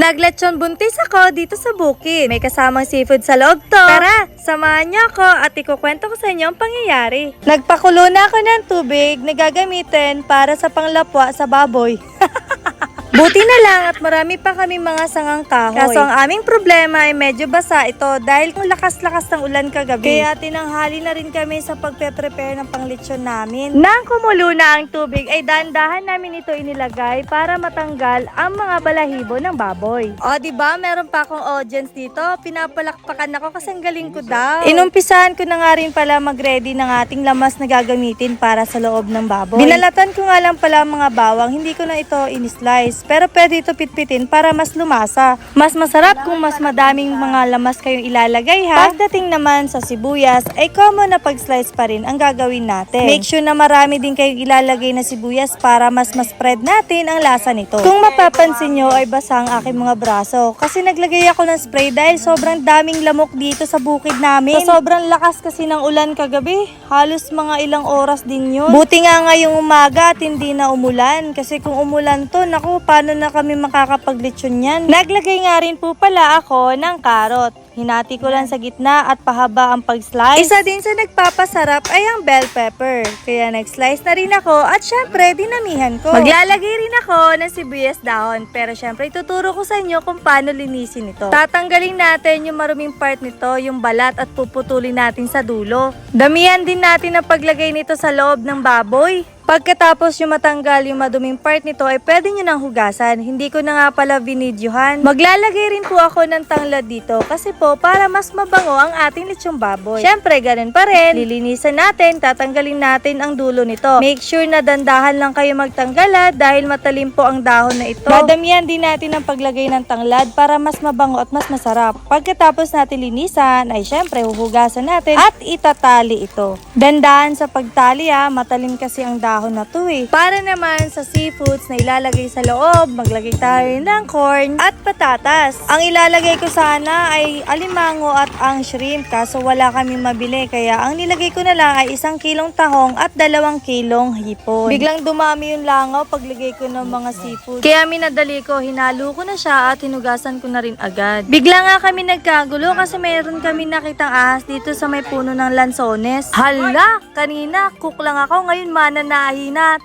Naglechon buntis ako dito sa bukid. May kasamang seafood sa loob to. Tara, samahan niyo ako at ikukwento ko sa inyo ang pangyayari. Nagpakulo na ako ng tubig na gagamitin para sa panglapwa sa baboy. Buti na lang at marami pa kami mga sangang kahoy. Kaso ang aming problema ay medyo basa ito dahil ang lakas-lakas ng ulan kagabi. Kaya tinanghali na rin kami sa pagpe-prepare ng panglitsyon namin. Nang kumulo na ang tubig ay dahan-dahan namin ito inilagay para matanggal ang mga balahibo ng baboy. O di ba meron pa akong audience dito. Pinapalakpakan ako kasi ang galing ko daw. Inumpisahan ko na nga rin pala mag-ready ng ating lamas na gagamitin para sa loob ng baboy. Binalatan ko nga lang pala mga bawang, hindi ko na ito in-slice. Pero pwede ito pitpitin para mas lumasa. Mas masarap kung mas madaming mga lamas kayong ilalagay ha. Pagdating naman sa sibuyas, ay common na pag-slice pa rin ang gagawin natin. Make sure na marami din kayong ilalagay na sibuyas para mas mas-spread natin ang lasa nito. Kung mapapansin nyo ay basa ang aking mga braso kasi naglagay ako ng spray dahil sobrang daming lamok dito sa bukid namin. Sa sobrang lakas kasi ng ulan kagabi, halos mga ilang oras din yun. Buti nga ngayong umaga at hindi na umulan kasi kung umulan to, naku, paano na kami makakapaglitsyon yan? Naglagay nga rin po pala ako ng karot. Hinati ko lang sa gitna at pahaba ang pag-slice. Isa din sa nagpapasarap ay ang bell pepper. Kaya nag-slice na rin ako at syempre dinamihan ko. Maglalagay rin ako ng sibuyas dahon. Pero syempre ituturo ko sa inyo kung paano linisin ito. Tatanggalin natin yung maruming part nito, yung balat at puputulin natin sa dulo. Damihan din natin ang paglagay nito sa loob ng baboy. Pagkatapos yung matanggal yung maduming part nito ay pwede nyo nang hugasan. Hindi ko na nga pala binidyohan. Maglalagay rin po ako ng tanglad dito kasi po para mas mabango ang ating lechong baboy. Syempre, ganun pa rin. Lilinisan natin, tatanggalin natin ang dulo nito. Make sure na dandahan lang kayo magtanggal ha, dahil matalim po ang dahon na ito. Dadamihan din natin ang paglagay ng tanglad para mas mabango at mas masarap. Pagkatapos natin linisan, ay syempre huhugasan natin at itatali ito. Dandahan sa pagtali ha, matalim kasi ang dahon na to eh. Para naman sa seafoods na ilalagay sa loob, maglagay tayo ng corn at patatas. Ang ilalagay ko sana ay alimango at ang shrimp kaso wala kami mabili kaya ang nilagay ko na lang ay isang kilong tahong at dalawang kilong hipon. Biglang dumami yung langaw paglagay ko ng mga seafood. Kaya minadali ko, hinalo ko na siya at hinugasan ko na rin agad. Bigla nga kami nagkagulo kasi mayroon kami nakitang ahas dito sa may puno ng lansones. Hala, kanina cook lang ako ngayon mananahi na.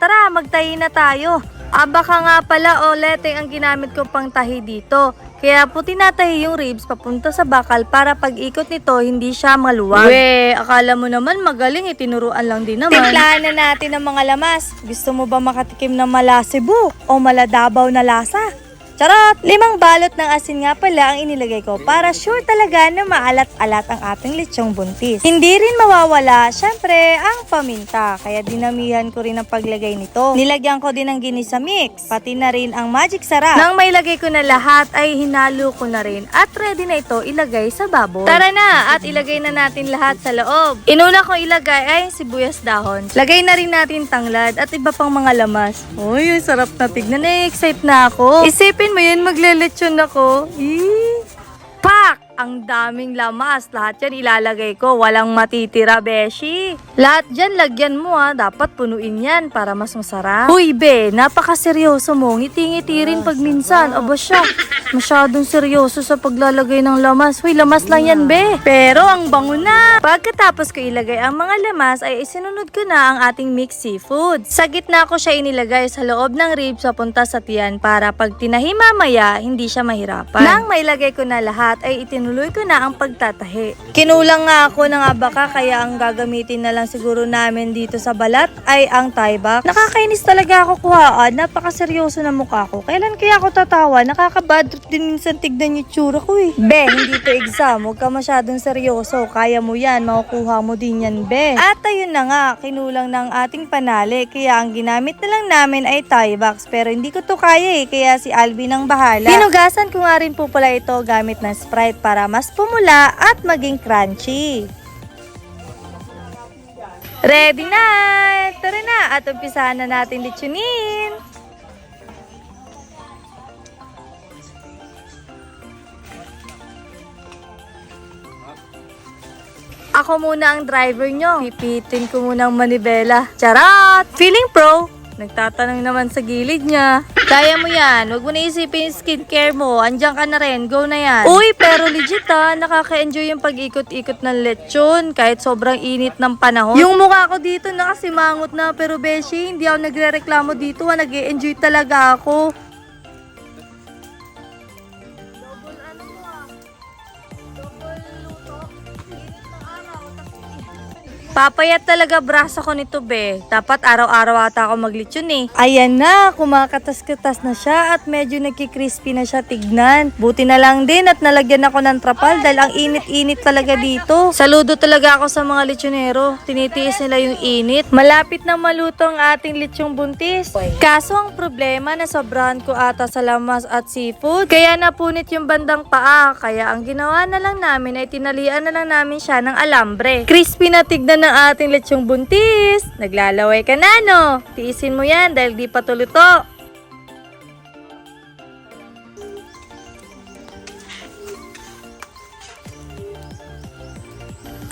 Tara, magtahi na tayo. Ah, baka nga pala oleteng ang ginamit ko pang tahi dito. Kaya po tinatahi yung ribs papunta sa bakal para pag ikot nito hindi siya maluwag. We, akala mo naman magaling itinuruan lang din naman. Timplahan na natin ang mga lamas. Gusto mo ba makatikim ng malasibo o maladabaw na lasa? Charot! Limang balot ng asin nga pala ang inilagay ko para sure talaga na maalat-alat ang ating lechong buntis. Hindi rin mawawala, syempre, ang paminta. Kaya dinamihan ko rin ang paglagay nito. Nilagyan ko din ng ginisa mix, pati na rin ang magic sarap. Nang mailagay ko na lahat ay hinalo ko na rin at ready na ito ilagay sa baboy. Tara na at ilagay na natin lahat sa loob. Inuna ko ilagay ay sibuyas dahon. Lagay na rin natin tanglad at iba pang mga lamas. Uy, ang sarap na tignan. Na-excite na ako. Isipin mo yun, maglelechon ako. Eee. Pak! Ang daming lamas. Lahat yan ilalagay ko. Walang matitira, Beshi. Lahat dyan, lagyan mo ha. Dapat punuin yan para mas masarap. Uy, be, napakaseryoso mo. Ngiti-ngiti rin pag minsan. Aba siya, masyadong seryoso sa paglalagay ng lamas. Uy, lamas lang yan, be. Pero ang bango na. Pagkatapos ko ilagay ang mga lamas, ay isinunod ko na ang ating mixed seafood. Sa gitna ko siya inilagay sa loob ng ribs papunta sa tiyan para pag tinahi mamaya, hindi siya mahirapan. Nang mailagay ko na lahat, ay itinuloy ko na ang pagtatahi. Kinulang nga ako ng abaka kaya ang gagamitin na lang siguro namin dito sa balat ay ang tie box. Nakakainis talaga ako kuhaan. Napakaseryoso na mukha ko. Kailan kaya ako tatawa? Nakakabad din minsan tignan yung tsura ko eh. Be, hindi to exam. Huwag ka masyadong seryoso. Kaya mo yan. Makukuha mo din yan, be. At ayun na nga, kinulang ng ating panali. Kaya ang ginamit na lang namin ay tie box. Pero hindi ko to kaya eh. Kaya si Alvin ang bahala. Hinugasan ko nga rin po pala ito gamit ng Sprite para mas pumula at maging crunchy. Ready na! Tara na at umpisahan na natin litsunin. Ako muna ang driver nyo. Pipitin ko muna ang manibela. Charot! Feeling pro, Nagtatanong naman sa gilid niya. Kaya mo yan. Huwag mo na isipin yung skincare mo. Andiyan ka na rin. Go na yan. Uy, pero legit ha. Nakaka-enjoy yung pag-ikot-ikot ng lechon. Kahit sobrang init ng panahon. Yung mukha ko dito nakasimangot na. Pero Beshi, hindi ako nagre-reklamo dito. nag enjoy talaga ako. Double ano mo ah. Double luto. Init. Papayat talaga braso ko nito, be. Dapat araw-araw ata ako maglitsyon eh. Ayan na, kumakatas-katas na siya at medyo nagkikrispy na siya tignan. Buti na lang din at nalagyan ako ng trapal dahil ang init-init talaga dito. Saludo talaga ako sa mga litsonero. Tinitiis nila yung init. Malapit na maluto ang ating litsyong buntis. Kaso ang problema na sobrahan ko ata sa lamas at seafood. Kaya napunit yung bandang paa. Kaya ang ginawa na lang namin ay tinalian na lang namin siya ng alambre. Crispy na tignan ng ating litsyong buntis. Naglalaway ka na no? Tiisin mo yan dahil di pa tuluto.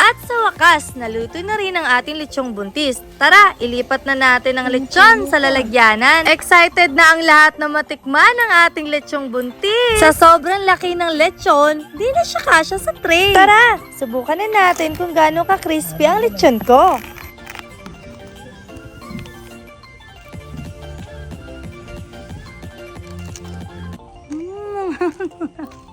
At sa wakas, naluto na rin ang ating lechong buntis. Tara, ilipat na natin ang lechon sa lalagyanan. Excited na ang lahat na matikman ang ating lechong buntis. Sa sobrang laki ng lechon, di na siya kasya sa tray. Tara, subukan na natin kung gaano ka-crispy ang lechon ko.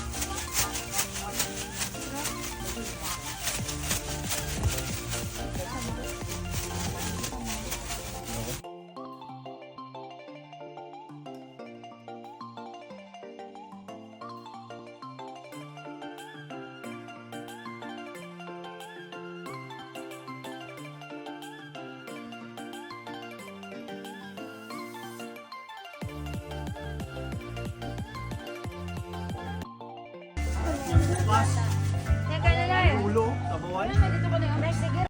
Ulo, kabawan.